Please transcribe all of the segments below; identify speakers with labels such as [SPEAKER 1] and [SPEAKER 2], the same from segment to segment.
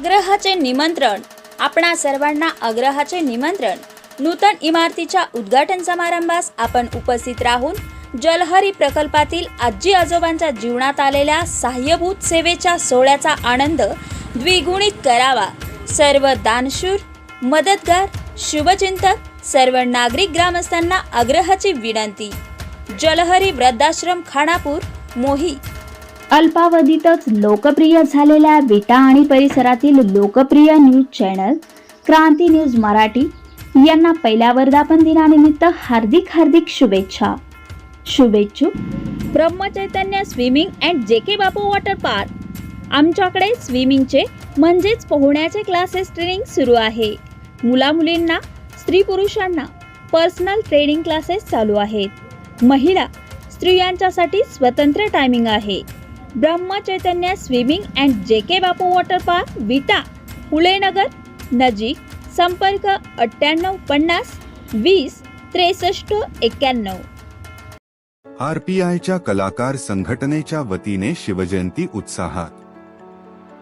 [SPEAKER 1] आग्रहाचे निमंत्रण. आपणा सर्वांना आग्रहाचे निमंत्रण. नूतन इमारतीच्या उद्घाटन समारंभास आपण उपस्थित राहून जलहरी प्रकल्पातील आजी आजोबांच्या जीवनात आलेल्या सहाय्यभूत सेवेच्या सोहळ्याचा आनंद द्विगुणित करावा. सर्व दानशूर मदतगार शुभचिंतक सर्व नागरिक ग्रामस्थांना आग्रहाची विनंती. जलहरी वृद्धाश्रम खानापूर मोही
[SPEAKER 2] अल्पावधीतच लोकप्रिय झालेल्या विटा आणि परिसरातील लोकप्रिय news channel Kranti news Marathi यांना पहिल्या वर्धापन दिनानिमित्त हार्दिक हार्दिक शुभेच्छा. शुभेच्छुक
[SPEAKER 1] ब्रह्मचैतन्य स्विमिंग अँड जे के बापू वॉटर पार्क. आमच्याकडे स्विमिंगचे म्हणजेच पोहण्याचे क्लासेस ट्रेनिंग सुरू आहे. मुला मुलींना स्त्री पुरुषांना पर्सनल ट्रेनिंग क्लासेस चालू आहेत. महिला स्त्रियांच्यासाठी स्वतंत्र टायमिंग आहे. ब्रह्मचैतन्य स्विमिंग अँड जे के बापू वॉटर पार्क विटा हुळेनगर नजीक संपर्क अठ्ठ्याण्णव पन्नास वीस त्रेसष्ट एक्क्याण्णव
[SPEAKER 3] आरपीआयच्या कलाकार संघटनेच्या वतीने शिवजयंती उत्साहात.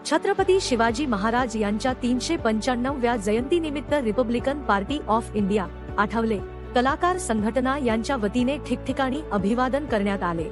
[SPEAKER 4] छत्रपती शिवाजी महाराज यांच्या तीनशे पंच्याण्णव्या जयंतीनिमित्त republican party of India Athawale. कलाकार संघटना यांच्या वतीने ठिकठिकाणी अभिवादन करण्यात आले.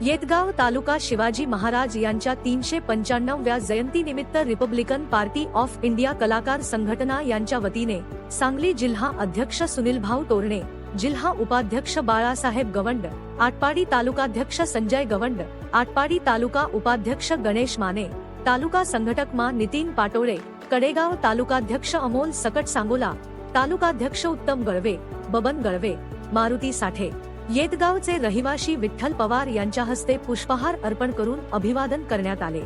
[SPEAKER 4] येतगाव तालुका शिवाजी महाराज यांच्या तीनशे पंच्याण्णव्या जयंतीनिमित्त रिपब्लिकन पार्टी ऑफ इंडिया कलाकार संघटना यांच्या वतीने सांगली जिल्हा अध्यक्ष सुनील भाऊ तोरणे जिल्हा उपाध्यक्ष बाळासाहेब गवंड आटपाडी तालुकाध्यक्ष संजय गवंड आटपाडी तालुका उपाध्यक्ष गणेश माने तालुका संघटक मा नितीन पाटोळे कडेगाव तालुकाध्यक्ष अमोल सकट सांगोला तालुकाध्यक्ष उत्तम गळवे बबन गळवे मारुती साठे. येतगावचे रहिवाशी विठ्ठल पवार यांच्या हस्ते पुष्पहार अर्पण करून अभिवादन करण्यात आले.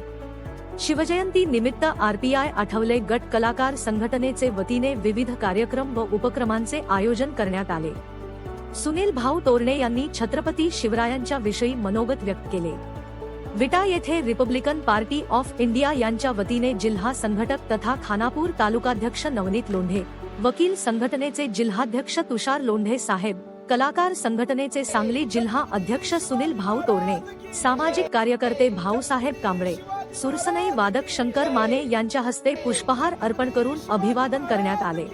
[SPEAKER 4] शिवजयंती निमित्त आरपीआय आठवले गट कलाकार संघटनेचे वतीने विविध कार्यक्रम व उपक्रमांचे आयोजन करण्यात आले. सुनील भाऊ तोरणे यांनी छत्रपती शिवरायांच्या विषयी मनोगत व्यक्त केले. विटा येथे रिपब्लिकन पार्टी ऑफ इंडिया यांच्या वतीने जिल्हा संघटक तथा खानापूर तालुकाध्यक्ष नवनीत लोंढे वकील संघटनेचे जिल्हाध्यक्ष तुषार लोंढे साहेब कलाकार संघटनेचे सांगली जिल्हा अध्यक्ष सुनील भाऊ तोरणे सामाजिक कार्यकर्ते भाऊसाहेब कांबळे सुरसनई वादक शंकर माने यांच्या हस्ते पुष्पहार अर्पण करून अभिवादन करण्यात आले.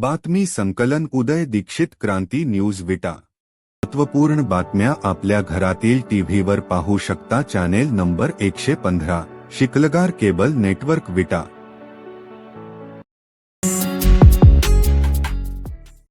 [SPEAKER 3] बातमी संकलन उदय दीक्षित क्रांती न्यूज विटा. महत्त्वपूर्ण बातम्या आपल्या घरातील टीव्हीवर पाहू शकता. चॅनेल नंबर एकशे पंधरा. Shikalgar cable network Vita.